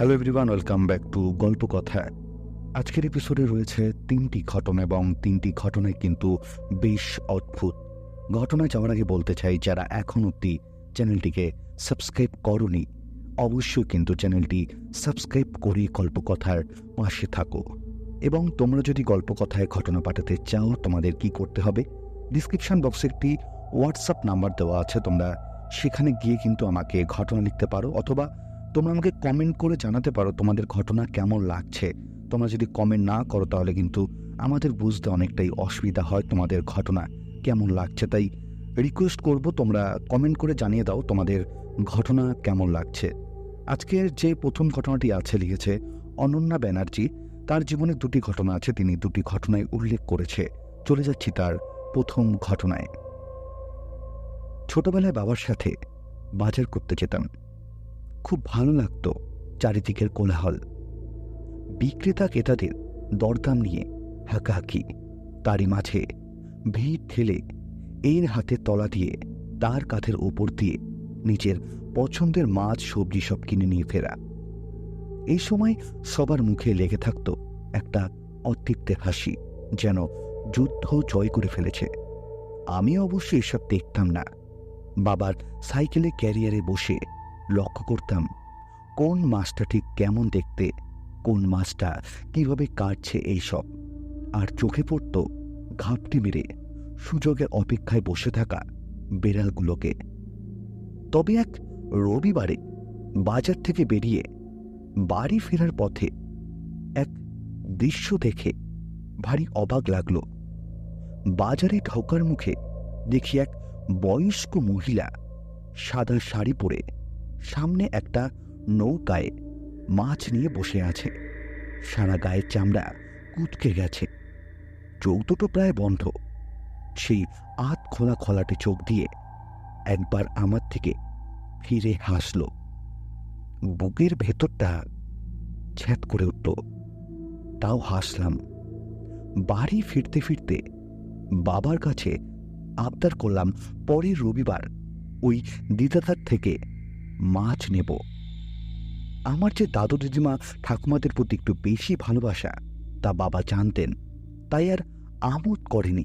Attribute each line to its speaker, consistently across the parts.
Speaker 1: Hello everyone welcome back to গল্প কথা আজকের এপিসোডে রয়েছে তিনটি ঘটনা এবং তিনটি ঘটনায় কিন্তু বেশ অদ্ভুত। ঘটনায় যাওয়ার আগে বলতে চাই, যারা এখন অব্দি চ্যানেলটিকে সাবস্ক্রাইব করনি, অবশ্যই কিন্তু চ্যানেলটি সাবস্ক্রাইব করে গল্পকথার পাশে থাকো। এবং তোমরা যদি গল্পকথায় ঘটনা পাঠাতে চাও, তোমাদের কি করতে হবে? ডিসক্রিপশন বক্সে একটি হোয়াটসঅ্যাপ নাম্বার দেওয়া আছে, তোমরা সেখানে গিয়ে কিন্তু আমাকে ঘটনা লিখতে পারো, অথবা তোমরা আমাকে কমেন্ট করে জানাতে পারো তোমাদের ঘটনা কেমন লাগছে। তোমরা যদি কমেন্ট না করো তাহলে কিন্তু আমাদের বুঝতে অনেকটাই অসুবিধা হয় তোমাদের ঘটনা কেমন লাগছে। তাই রিকোয়েস্ট করব তোমরা কমেন্ট করে জানিয়ে দাও তোমাদের ঘটনা কেমন লাগছে। আজকের যে প্রথম ঘটনাটি আছে লিখেছে অনন্যা ব্যানার্জি, তার জীবনে দুটি ঘটনা আছে, তিনি দুটি ঘটনায় উল্লেখ করেছে। চলে যাচ্ছি তার প্রথম ঘটনায়। ছোটবেলায় বাবার সাথে বাজার করতে যেতাম। খুব ভালো লাগতো চারিদিকের কোলাহল। বিক্রেতা ক্রেতাদের দরদাম নিয়ে হাঁকাহাঁকি। তারই মাঝে ভিড় ঠেলে এর হাতে তলা দিয়ে তার কাঁধের ওপর দিয়ে নিজের পছন্দের মাছ, সবজি সব কিনে নিয়ে ফেরা। এই সময় সবার মুখে লেগে থাকত একটা অতৃপ্তের হাসি যেন যুদ্ধ জয় করে ফেলেছে। আমি অবশ্য এসব দেখতাম না। বাবার সাইকেলে ক্যারিয়ারে বসে লক্ষ্য করতাম কোন মাছটা ঠিক কেমন দেখতে, কোন মাছটা কীভাবে কাটছে এইসব আর চোখে পড়ত ঘাপটি মেরে সুযোগের অপেক্ষায় বসে থাকা বেড়ালগুলোকে। তবে এক রবিবারে বাজার থেকে বেরিয়ে বাড়ি ফেরার পথে এক দৃশ্য দেখে ভারী অবাক লাগল। বাজারে ঢোকার মুখে দেখি এক বয়স্ক মহিলা সাদা শাড়ি পরে সামনে একটা নৌকায় মাছ নিয়ে বসে আছে। সারা গায়ের চামড়া কুটকে গেছে। চোখ দুটো প্রায় বন্ধ। সেই আত খোলা খোলাটে চোখ দিয়ে একবার আমার থেকে ফিরে হাসল। বুকের ভেতরটা ছ্যাত করে উঠল। তাও হাসলাম। বাড়ি ফিরতে ফিরতে বাবার কাছে আবদার করলাম, পরের রবিবার ওই দিদাদার থেকে মাছ নেব। আমার যে দাদু দিদিমা ঠাকুমাদের প্রতি একটু বেশি ভালোবাসা, তা বাবা জানতেন, তাই আর আমোদ করেনি।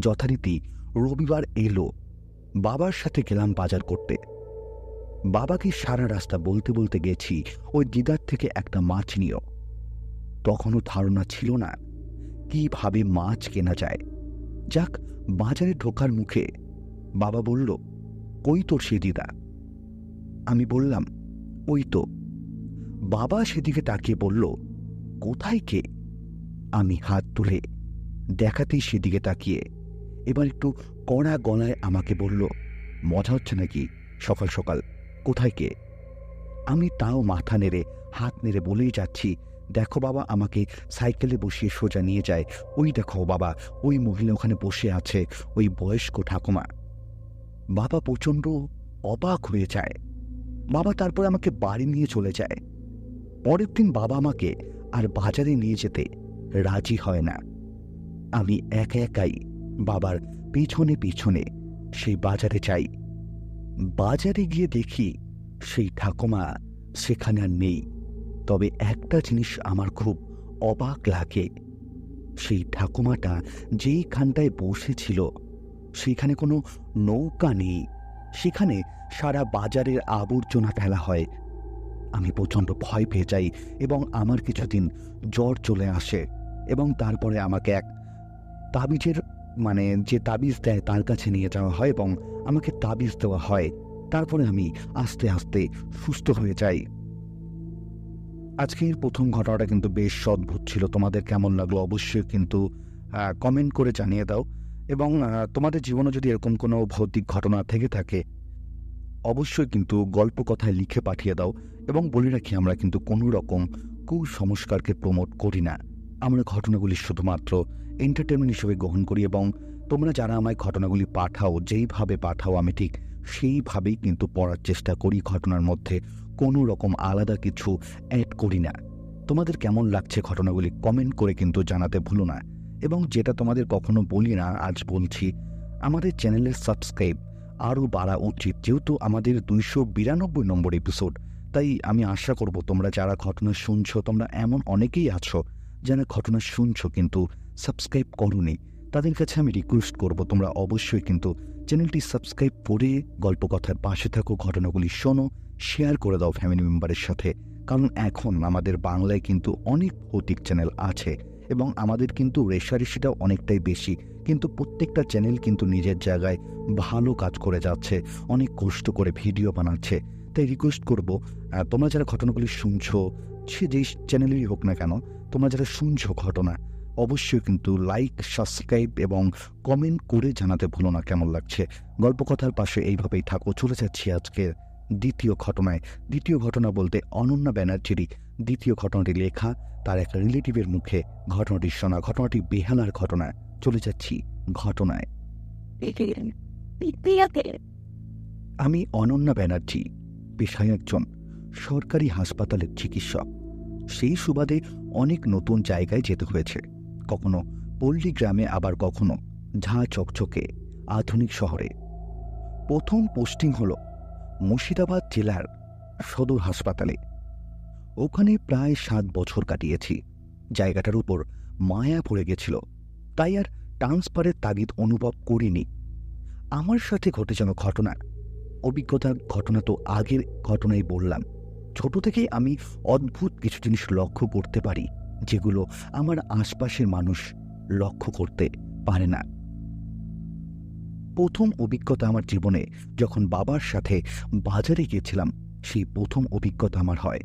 Speaker 1: যথারীতি রবিবার এলো, বাবার সাথে গেলাম বাজার করতে। বাবাকে সারা রাস্তা বলতে বলতে গেছি, ওই দিদার থেকে একটা মাছ নিও। তখনও ধারণা ছিল না, কীভাবে মাছ কেনা যায়। যাক, বাজারে ঢোকার মুখে বাবা বলল, কই তোর সে দিদা? আমি বললাম, ওই তো। বাবা সেদিকে তাকিয়ে বলল, কোথায় কে? আমি হাত তুলে দেখাতেই সেদিকে তাকিয়ে এবার একটু কড়া গলায় আমাকে বলল, মজা হচ্ছে নাকি সকাল সকাল? কোথায় কে? আমি তাও মাথা নেড়ে, হাত নেড়ে বলেই যাচ্ছি, দেখো বাবা, আমাকে সাইকেলে বসিয়ে সোজা নিয়ে যায়। ওই দেখো বাবা, ওই মহিলা ওখানে বসে আছে, ওই বয়স্ক ঠাকুমা। বাবা প্রচণ্ড অবাক হয়ে যায়। বাবা তারপর আমাকে বাড়ি নিয়ে চলে যায়। পরের দিন বাবা আমাকে আর বাজারে নিয়ে যেতে রাজি হয় না। আমি একা একাই বাবার পিছনে পিছনে সেই বাজারে যাই। বাজারে গিয়ে দেখি সেই ঠাকুমা সেখানে আর নেই। তবে একটা জিনিস আমার খুব অবাক লাগে। সেই ঠাকুমাটা যেইখানটায় বসেছিল, সেখানে কোনো নৌকা নেই। সেখানে সারা বাজারের আবর্জনা ফেলা হয়। আমি প্রচণ্ড ভয় পেয়ে যাই এবং আমার কিছুদিন জ্বর চলে আসে এবং তারপরে আমাকে এক তাবিজের মানে যে তাবিজ দেয় তার কাছে নিয়ে যাওয়া হয় এবং আমাকে তাবিজ দেওয়া হয়। তারপরে আমি আস্তে আস্তে সুস্থ হয়ে যাই। আজকের প্রথম ঘটনাটা কিন্তু বেশ অদ্ভুত ছিল। তোমাদের কেমন লাগল অবশ্যই কিন্তু কমেন্ট করে জানিয়ে দাও। এবং তোমাদের জীবনে যদি এরকম কোনো ভৌতিক ঘটনা থেকে থাকে অবশ্যই কিন্তু গল্প কথায় লিখে পাঠিয়ে দাও এবং বলে রাখি আমরা কিন্তু কোনো রকম কুসংস্কারকে প্রমোট করি না। আমরা ঘটনাগুলি শুধুমাত্র এন্টারটেনমেন্ট হিসেবে গ্রহণ করি এবং তোমরা যারা আমায় ঘটনাগুলি পাঠাও, যেইভাবে পাঠাও, আমি ঠিক সেইভাবেই কিন্তু পড়ার চেষ্টা করি। ঘটনার মধ্যে কোনো রকম আলাদা কিছু অ্যাড করি না। তোমাদের কেমন লাগছে ঘটনাগুলি কমেন্ট করে কিন্তু জানাতে ভুলো না। এবং যেটা তোমাদের কখনো বলি না, আজ বলছি, আমাদের চ্যানেলের সাবস্ক্রাইব আরও বাড়া উচিত, যেহেতু আমাদের দুইশো বিরানব্বই নম্বর এপিসোড তাই আমি আশা করব তোমরা যারা ঘটনা শুনছো, তোমরা এমন অনেকেই আছো যারা ঘটনা শুনছো কিন্তু সাবস্ক্রাইব করোনি, তাদের কাছে আমি রিকোয়েস্ট করব তোমরা অবশ্যই কিন্তু চ্যানেলটি সাবস্ক্রাইব করে গল্প কথার পাশে থাকো, ঘটনাগুলি শোনো শেয়ার করে দাও ফ্যামিলি মেম্বারের সাথে। কারণ এখন আমাদের বাংলায় কিন্তু অনেক ভৌতিক চ্যানেল আছে এবং আমাদের কিন্তু রেশারেশিটাও অনেকটাই বেশি। কিন্তু প্রত্যেকটা চ্যানেল কিন্তু নিজের জায়গায় ভালো কাজ করে যাচ্ছে, অনেক কষ্ট করে ভিডিও বানাচ্ছে। তাই রিকোয়েস্ট করব তোমরা যারা ঘটনাগুলি শুনছো, সে যেই চ্যানেলেরই হোক না কেন, তোমরা যারা শুনছো ঘটনা, অবশ্যই কিন্তু লাইক সাবস্ক্রাইব এবং কমেন্ট করে জানাতে ভুলো না কেমন লাগছে। গল্পকথার পাশে এইভাবেই থাকো, চলে যাচ্ছি আজকের দ্বিতীয় ঘটনায়। দ্বিতীয় ঘটনা বলতে অনন্যা ব্যানার্জিরই দ্বিতীয় ঘটনাটি লেখা, তার এক রিলেটিভের মুখে ঘটনাটি শোনা, ঘটনাটি বেহালার ঘটনা। চলে যাচ্ছি ঘটনায়। আমি অনন্যা ব্যানার্জি, পেশায় একজন সরকারি হাসপাতালের চিকিৎসক। সেই সুবাদে অনেক নতুন জায়গায় যেতে হয়েছে। কখনো পল্লী গ্রামে, আবার কখনো ঝাঁ চকচকে আধুনিক শহরে। প্রথম পোস্টিং হল মুর্শিদাবাদ জেলার সদর হাসপাতালে। ওখানে প্রায় সাত বছর কাটিয়েছি। জায়গাটার উপর মায়া পড়ে গেছিল। তাই আর ট্রান্সফারের তাগিদ অনুভব করিনি। আমার সাথে ঘটে যেন ঘটনা। অভিজ্ঞতার ঘটনা তো আগের ঘটনাই বললাম। ছোট থেকেই আমি অদ্ভুত কিছু জিনিস লক্ষ্য করতে পারি, যেগুলো আমার আশপাশের মানুষ লক্ষ্য করতে পারে না। প্রথম অভিজ্ঞতা আমার জীবনে যখন বাবার সাথে বাজারে গিয়েছিলাম, সেই প্রথম অভিজ্ঞতা আমার হয়।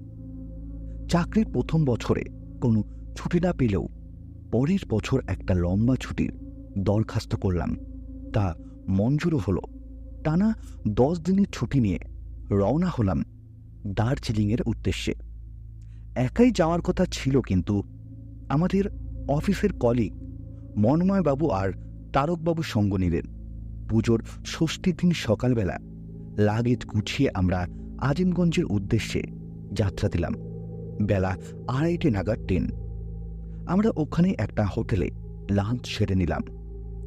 Speaker 1: চাকরির প্রথম বছরে কোনো ছুটি না পেলেও পরের বছর একটা লম্বা ছুটির দরখাস্ত করলাম। তা মঞ্জুরও হলো। টানা দশ দিনের ছুটি নিয়ে রওনা হলাম দার্জিলিংয়ের উদ্দেশ্যে। একাই যাওয়ার কথা ছিল কিন্তু আমাদের অফিসের কলিগ মন্ময়বাবু আর তারকবাবু সঙ্গ নিলেন। পুজোর ষষ্ঠীর দিন সকালবেলা লাগেজ গুছিয়ে আমরা আজিমগঞ্জের উদ্দেশ্যে যাত্রা দিলাম। বেলা আড়াইটে নাগাদ ট্রেন। আমরা ওখানে একটা হোটেলে লাঞ্চ সেরে নিলাম।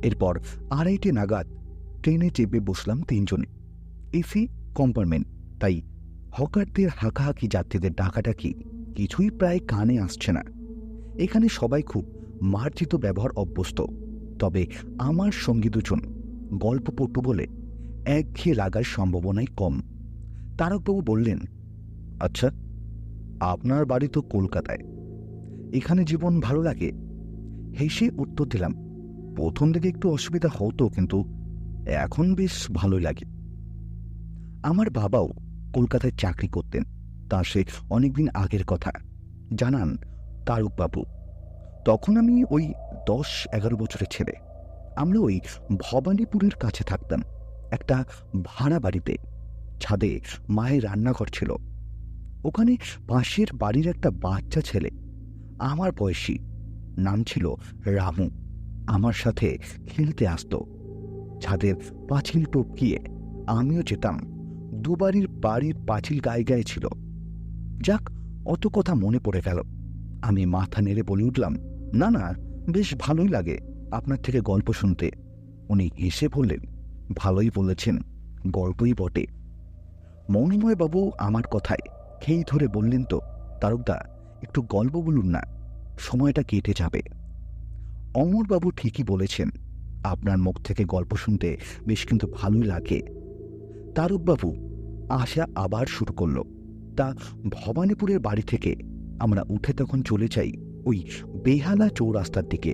Speaker 1: এরপর আড়াইটে নাগাদ ট্রেনে চেপে বসলাম তিনজনে। এসি, কম্পার্টমেন্ট, তাই হকারদের হাঁকাহাঁকি যাত্রীদের ডাকাডাকি কিছুই প্রায় কানে আসছে না। এখানে সবাই খুব মার্জিত ব্যবহার অভ্যস্ত। তবে আমার সঙ্গী দুজন গল্প গল্পপটু বলে একঘেয়ে লাগার সম্ভাবনাই কম। তারকবাবু বললেন আচ্ছা আপনার বাড়ি তো কলকাতায়। এখানে জীবন ভালো লাগে। হেসে উত্তর দিলাম। প্রথম দিকে একটু অসুবিধা হতো, কিন্তু এখন বেশ ভালোই লাগে। আমার বাবাও কলকাতায় চাকরি করতেন। তা সে অনেকদিন আগের কথা। জানান তারকবাবু তখন আমি ওই দশ এগারো বছরের ছেলে। আমরা ওই ভবানীপুরের কাছে থাকতাম, একটা ভাড়া বাড়িতে। ছাদে মায়ের রান্নাঘর ছিল। ওখানে পাশের বাড়ির একটা বাচ্চা ছেলে আমার বয়সী। নাম ছিল রামু। আমার সাথে খেলতে আসতো। ছাদের পাঁচিল টপকিয়ে আমিও যেতাম। দুবারির বাড়ির পাঁচিল গায়ে গায়ে ছিল। যাক, অত কথা মনে পড়ে গেল। আমি মাথা নেড়ে বলে উঠলাম, না না, বেশ ভালোই লাগে আপনার থেকে গল্প শুনতে। উনি হেসে বললেন, ভালোই বলেছেন, গল্পই বটে। মৌনময় বাবু আমার কথায় খেই ধরে বললেন তো, তারকদা একটু গল্প বলুন না, সময়টা কেটে যাবে। অমরবাবু ঠিকই বলেছেন, আপনার মুখ থেকে গল্প শুনতে বেশ কিন্তু ভালোই লাগে। তারকবাবু আশা আবার শুরু করল, তা ভবানীপুরের বাড়ি থেকে আমরা উঠে তখন চলে যাই ওই বেহালা চৌরাস্তার দিকে।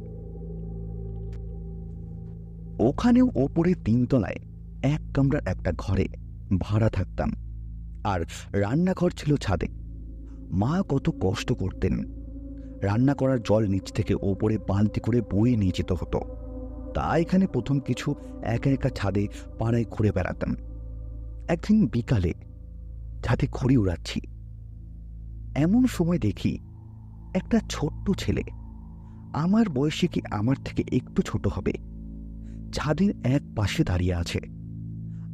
Speaker 1: ওখানেও ওপরে তিনতলায় এক কামরার একটা ঘরে ভাড়া থাকতাম, আর রান্নাঘর ছিল ছাদে। মা কত কষ্ট করতেন। রান্না করার জল নিচ থেকে ওপরে বালতি করে বয়ে নিয়ে যেতে হতো। তা এখানে প্রথম কিছু একা একা ছাদে পাড়ায় ঘুরে বেড়াতাম। একদিন বিকালে ছাদে খড়ি উড়াচ্ছি। এমন সময় দেখি একটা ছোট্ট ছেলে, আমার বয়সে কি আমার থেকে একটু ছোট হবে, ছাদের এক পাশে দাঁড়িয়ে আছে।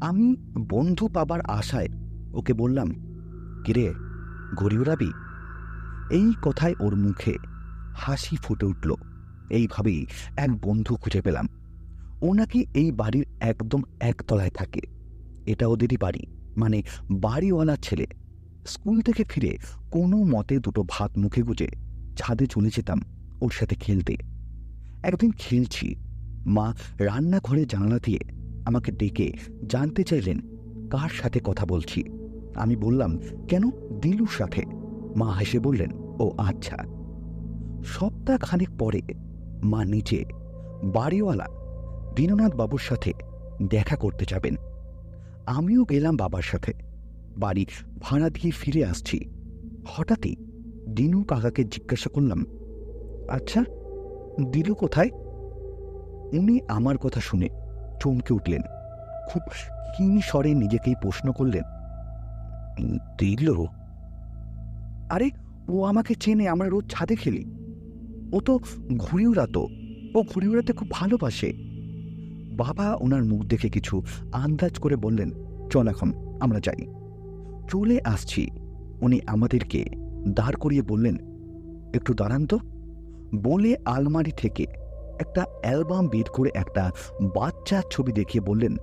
Speaker 1: আমি বন্ধু পাবার আশায় ওকে বললাম, কিরে ঘড়ি উড়াবি এই কথায় ওর মুখে হাসি ফুটে উঠল। এইভাবেই এক বন্ধু খুঁজে পেলাম। ও নাকি এই বাড়ির একদম একতলায় থাকে। এটা ওদেরই বাড়ি মানে বাড়িওয়ালার ছেলে। স্কুল থেকে ফিরে কোনো মতে দুটো ভাত মুখে গুজে ছাদে চলে যেতাম ওর সাথে খেলতে। একদিন খেলছি। মা রান্নাঘরে জানালা দিয়ে আমাকে ডেকে জানতে চাইলেন কার সাথে কথা বলছি। আমি বললাম, কেন দিলুর সাথে? মা হেসে বললেন, ও আচ্ছা। সপ্তাহ খানিক পরে মা নিচে বাড়িওয়ালা দীননাথ বাবুর সাথে দেখা করতে যাবেন। আমিও গেলাম বাবার সাথে। বাড়ি ভাড়া দিয়ে ফিরে আসছি। হঠাৎই দিনু কাকাকে জিজ্ঞাসা করলাম আচ্ছা দিলু কোথায়? উনি আমার কথা শুনে চমকে উঠলেন। খুব ক্ষীণ স্বরে নিজেকেই প্রশ্ন করলেন দিলু? আরে, ও আমাকে চেনে, আমরা রোজ ছাদে খেলি। ও তো ঘুড়ি উড়াতো। ও ঘুড়ি উড়াতে খুব ভালোবাসে। বাবা ওনার মুখ দেখে কিছু আন্দাজ করে বললেন, চল এখন, আমরা যাই। চলে আসছি। উনি আমাদেরকে দাঁড় করিয়ে বললেন, একটু দাঁড়ান তো। বলে আলমারি থেকে একটা অ্যালবাম বের করে একটা বাচ্চার ছবি দেখিয়ে বললেন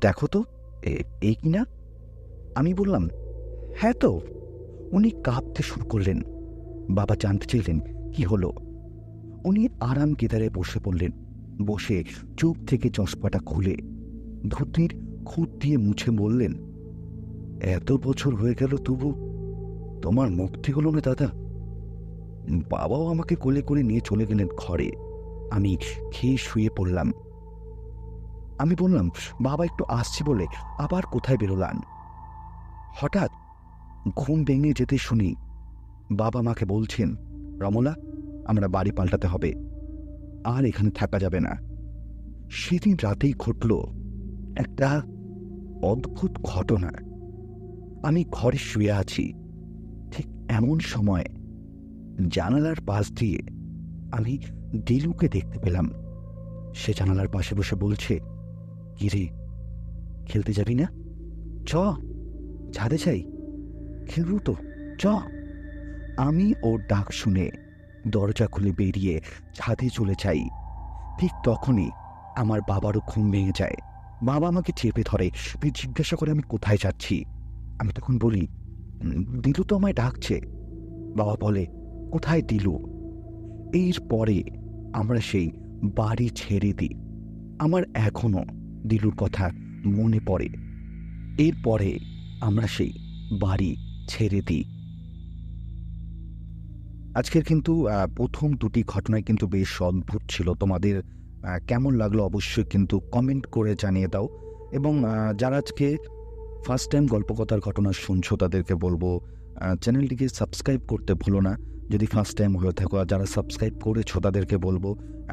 Speaker 1: দেখো তো এই কি না? আমি বললাম হ্যাঁ তো। উনি কাঁপতে শুরু করলেন। বাবা জানতে চাইলেন কি হলো। উনি আরাম কেদারে বসে পড়লেন। বসে চোখ থেকে চশমাটা খুলে ধুতির খুঁত দিয়ে মুছে বললেন, এত বছর হয়ে গেল তবু তোমার মুক্তি হলো না দাদা। বাবাও আমাকে কোলে করে নিয়ে চলে গেলেন ঘরে। আমি খেয়ে শুয়ে পড়লাম। আমি বললাম, বাবা একটু আসছি বলে আবার কোথায় বেরোলান হঠাৎ ঘুম ভেঙে যেতে শুনি বাবা মাকে বলছেন, রমলা, আমরা বাড়ি পাল্টাতে হবে। আর এখানে থাকা যাবে না। সেদিন রাতেই ঘটল একটা অদ্ভুত ঘটনা। আমি ঘরে শুয়ে আছি। ঠিক এমন সময় জানালার পাশ দিয়ে আমি দিলুকে দেখতে পেলাম। সে জানালার পাশে বসে বলছে কিরে খেলতে যাবি না? চ ছাদে চাই। খেলব তো, চ। আমি ওর ডাক শুনে দরজা খুলে বেরিয়ে ছাদে চলে যাই। ঠিক তখনই আমার বাবারও ঘুম ভেঙে যায়। বাবা আমাকে চেপে ধরে, তুই জিজ্ঞাসা করে আমি কোথায় যাচ্ছি? আমি তখন বলি দিলু তো আমায় ডাকছে। বাবা বলে, কোথায় দিলু? এর পরে আমরা সেই বাড়ি ছেড়ে দিই। আমার এখনও দিলুর কথা মনে পড়ে। এরপরে আমরা সেই বাড়ি ছেড়ে দিই। আজকের কিন্তু প্রথম দুটি ঘটনায় কিন্তু বেশ অদ্ভুত ছিল। তোমাদের কেমন লাগল অবশ্যই কিন্তু কমেন্ট করে জানিয়ে দাও। এবং যারা আজকে ফার্স্ট টাইম গল্পকথার ঘটনা শুনছো তাদেরকে বলব চ্যানেলটিকে সাবস্ক্রাইব করতে ভুলো না। যদি ফার্স্ট টাইম হয়ে থাকো আর যারা সাবস্ক্রাইব করেছ তাদেরকে বলব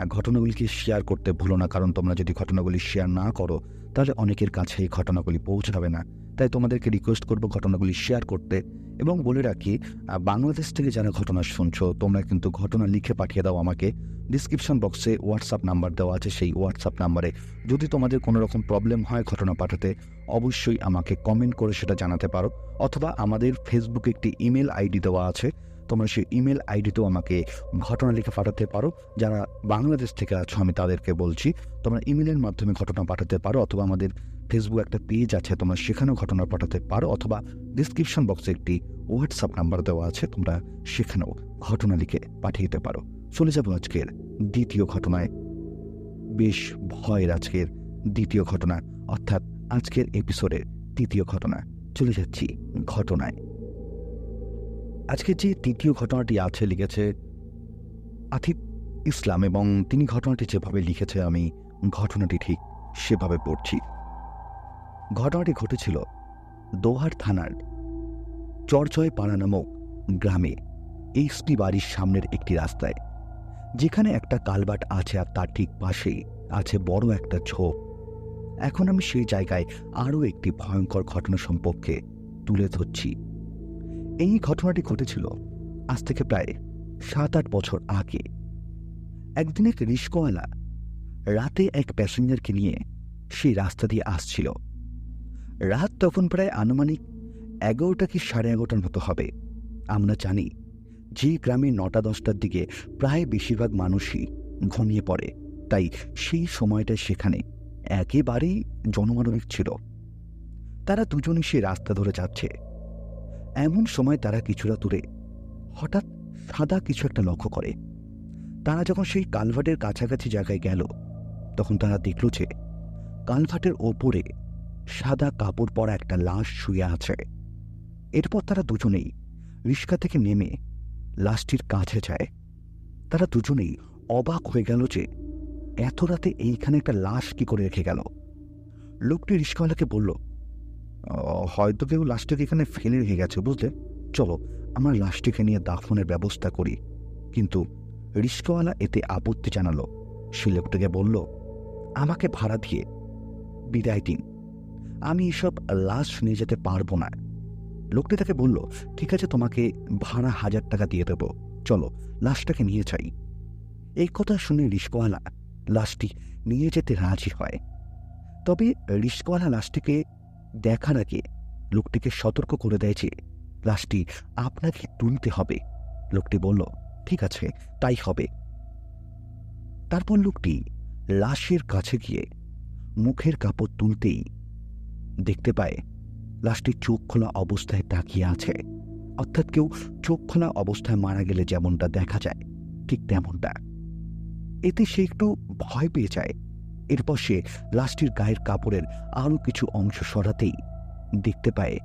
Speaker 1: ঘটনাগুলিকে শেয়ার করতে ভুলো না। কারণ তোমরা যদি ঘটনাগুলি শেয়ার না করো, তাহলে অনেকের কাছে এই ঘটনাগুলি পৌঁছাবে না। তাই তোমাদেরকে রিকোয়েস্ট করব ঘটনাগুলি শেয়ার করতে এবং বলে রাখি বাংলাদেশ থেকে যারা ঘটনা শুনছো, তোমরা কিন্তু ঘটনা লিখে পাঠিয়ে দাও আমাকে। ডিসক্রিপশন বক্সে হোয়াটসঅ্যাপ নাম্বার দেওয়া আছে, সেই হোয়াটসঅ্যাপ নাম্বারে যদি তোমাদের কোনো রকম প্রবলেম হয় ঘটনা পাঠাতে, অবশ্যই আমাকে কমেন্ট করে সেটা জানাতে পারো। অথবা আমাদের ফেসবুকে একটি ইমেল আইডি দেওয়া আছে, তোমরা সেই ইমেল আইডিতেও আমাকে ঘটনা লিখে পাঠাতে পারো। যারা বাংলাদেশ থেকে আছো, আমি তাদেরকে বলছি, তোমরা ইমেলের মাধ্যমে ঘটনা পাঠাতে পারো, অথবা আমাদের ফেসবুক একটা পেজ আছে, তোমরা সেখানেও ঘটনা পাঠাতে পারো অথবা ডিসক্রিপশন বক্সে একটি হোয়াটসঅ্যাপ নাম্বার দেওয়া আছে, তোমরা সেখানেও ঘটনা লিখে পাঠিয়ে দিতে পারো। চলে যাব আজকের দ্বিতীয় ঘটনায়। বেশ ভয়ের আজকের দ্বিতীয় ঘটনা, অর্থাৎ আজকের এপিসোডের তৃতীয় ঘটনা। চলে যাচ্ছি ঘটনায়। আজকে যে তৃতীয় ঘটনাটি আছে লিখেছে আতিফ ইসলাম এবং তিনি ঘটনাটি যেভাবে লিখেছে, আমি ঘটনাটি ঠিক সেভাবে পড়ছি। ঘটনাটি ঘটেছিল দোহার থানার চরচয় পাড়া নামক গ্রামে এইচপি বাড়ির সামনের একটি রাস্তায়, যেখানে একটা কালবাট আছে আর তার ঠিক পাশেই আছে বড় একটা ঝোপ। এখন আমি সেই জায়গায় আরও একটি ভয়ঙ্কর ঘটনা সম্পর্কে তুলে ধরছি। এই ঘটনাটি ঘটেছিল আজ থেকে প্রায় সাত আট বছর আগে। একদিন এক রিস্কওয়ালা রাতে এক প্যাসেঞ্জারকে নিয়ে সেই রাস্তা দিয়ে আসছিল। রাত তখন প্রায় আনুমানিক এগারোটা কি সাড়ে এগারোটার মতো হবে। আমরা জানি, যে গ্রামে নটা, দশটার দিকে প্রায় বেশিরভাগ মানুষই ঘনিয়ে পড়ে। তাই সেই সময়টা সেখানে একেবারেই জনমানবিক ছিল। তারা দুজনই সে রাস্তা ধরে যাচ্ছে। এমন সময় তারা কিছুটা দূরে হঠাৎ সাদা কিছু একটা লক্ষ্য করে। তারা যখন সেই কালভার্টের কাছাকাছি জায়গায় গেল, তখন তারা দেখল যে কালভার্টের ওপরে সাদা কাপড় পরা একটা লাশ শুয়ে আছে। এরপর তারা দুজনেই রিস্কা থেকে নেমে লাশটির কাছে যায়। তারা দুজনেই অবাক হয়ে গেল যে এত রাতে এইখানে একটা লাশ কি করে রেখে গেল। লোকটি রিস্কাওয়ালাকে বলল হয়তো কেউ লাশটাকে এখানে ফেলে রেখে গেছে, বুঝলে? চলো, আমরা লাশটিকে নিয়ে দাফনের ব্যবস্থা করি। কিন্তু রিস্কাওয়ালা এতে আপত্তি জানালো। সে লোকটাকে বলল, আমাকে ভাড়া দিয়ে বিদায় দিন। আমি এসব লাশ নিয়ে যেতে পারব না। লোকটি তাকে বলল, ঠিক আছে, তোমাকে ভাড়া হাজার টাকা দিয়ে দেবো। চলো, লাশটাকে নিয়ে যাই। এই কথা শুনে রিস্কওয়ালা লাশটি নিয়ে যেতে রাজি হয়। তবে রিস্কওয়ালা লাশটিকে দেখার আগে লোকটিকে সতর্ক করে দেয় যে, লাশটি আপনাকে তুলতে হবে। লোকটি বলল, ঠিক আছে, তাই হবে। তারপর লোকটি লাশের কাছে গিয়ে মুখের কাপড় তুলতেই দেখতে পায়। লাশটি চোখ খোলা অবস্থায় তাকিয়ে আছে। অর্থাৎ কেউ চোখ খোলা অবস্থায় মারা গেলে যেমনটা দেখা যায়, ঠিক তেমনটা। এতে সে একটু ভয় পেয়ে যায়। এরপর সে লাশটির গায়ের কাপড়ের আরও কিছু অংশ সরাতেই দেখতে পায়,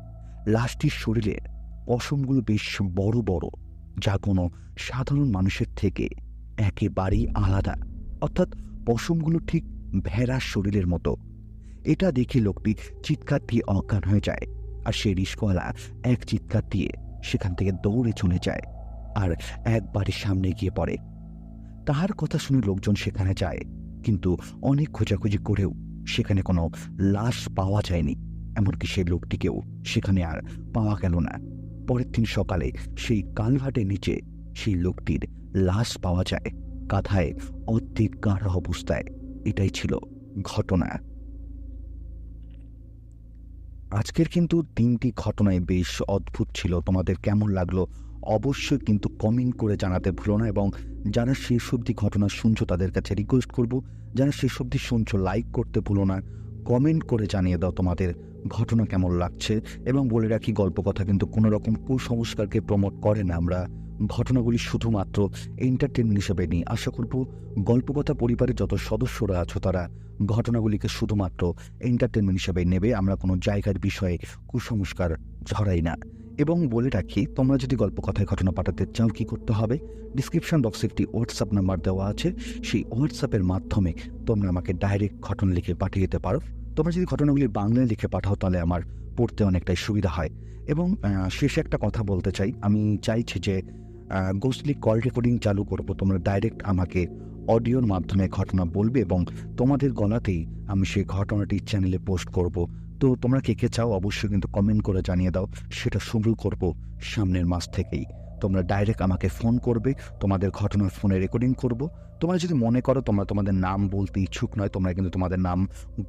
Speaker 1: লাশটির শরীরের পশমগুলো বেশ বড় বড়, যা কোনো সাধারণ মানুষের থেকে একেবারেই আলাদা। অর্থাৎ পশমগুলো ঠিক ভেড়ার শরীরের মতো। এটা দেখে লোকটি চিৎকার দিয়ে অজ্ঞান হয়ে যায়। আর সে রিস্কওয়ালা এক চিৎকার দিয়ে সেখান থেকে দৌড়ে চলে যায় আর একবারে সামনে গিয়ে পড়ে। তাহার কথা শুনে লোকজন সেখানে যায়, কিন্তু অনেক খোঁজাখুঁজি করেও সেখানে কোনো লাশ পাওয়া যায়নি। এমনকি সেই লোকটিকেও সেখানে আর পাওয়া গেল না। পরের দিন সকালে সেই কালভাটের নিচে সেই লোকটির লাশ পাওয়া যায়। কাঁথায় অর্ধেক গাঢ় অবস্থায়। এটাই ছিল ঘটনা। আজকের কিন্তু তিনটি ঘটনায় বেশ অদ্ভুত ছিল। তোমাদের কেমন লাগল অবশ্যই কিন্তু কমেন্ট করে জানাতে ভুলো না এবং যারা শেষ অবধি ঘটনা শুনছো তাদের কাছে রিকোয়েস্ট করব। যারা শেষ অবধি শুনছো লাইক করতে ভুলো না কমেন্ট করে জানিয়ে দাও তোমাদের ঘটনা কেমন লাগছে। এবং বলে রাখি গল্প কথা কিন্তু কোনো রকম কুসংস্কারকে প্রমোট করে না আমরা। ঘটনাগুলি শুধুমাত্র এন্টারটেনমেন্ট হিসেবে নিই আশা করব গল্পকথা পরিবারের যত সদস্যরা আছো তারা ঘটনাগুলিকে শুধুমাত্র এন্টারটেনমেন্ট হিসেবে নেবে, আমরা কোনো জায়গার বিষয়ে কুসংস্কার ঝরাই না। এবং বলে রাখি, তোমরা যদি গল্প কথায় ঘটনা পাঠাতে চাও কি করতে হবে? ডিসক্রিপশন বক্সে একটি হোয়াটসঅ্যাপ নাম্বার দেওয়া আছে। সেই হোয়াটসঅ্যাপের মাধ্যমে তোমরা আমাকে ডাইরেক্ট ঘটনা লিখে পাঠিয়ে দিতে পারো। তোমরা যদি ঘটনাগুলি বাংলায় লিখে পাঠাও তাহলে আমার পড়তে অনেকটাই সুবিধা হয়। এবং শেষে একটা কথা বলতে চাই। আমি চাইছি যে গোসলি কল রেকর্ডিং চালু করব। তোমরা ডাইরেক্ট আমাকে অডিওর মাধ্যমে ঘটনা বলবে এবং তোমাদের গলাতেই আমি সেই ঘটনাটি চ্যানেলে পোস্ট করব। তো তোমরা কে কে চাও অবশ্যই কিন্তু কমেন্ট করে জানিয়ে দাও। সেটা শুরু করব সামনের মাস থেকেই। তোমরা ডাইরেক্ট আমাকে ফোন করবে, তোমাদের ঘটনার ফোনে রেকর্ডিং করব। তোমরা যদি মনে করো তোমরা তোমাদের নাম বলতে ইচ্ছুক নয়, তোমরা কিন্তু তোমাদের নাম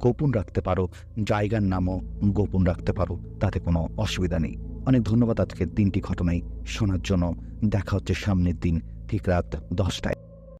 Speaker 1: গোপন রাখতে পারো, জায়গার নামও গোপন রাখতে পারো, তাতে কোনো অসুবিধা নেই। অনেক ধন্যবাদ আজকের তিনটি ঘটনাই শোনার জন্য। দেখা হচ্ছে সামনের দিন, ঠিক রাত দশটায়।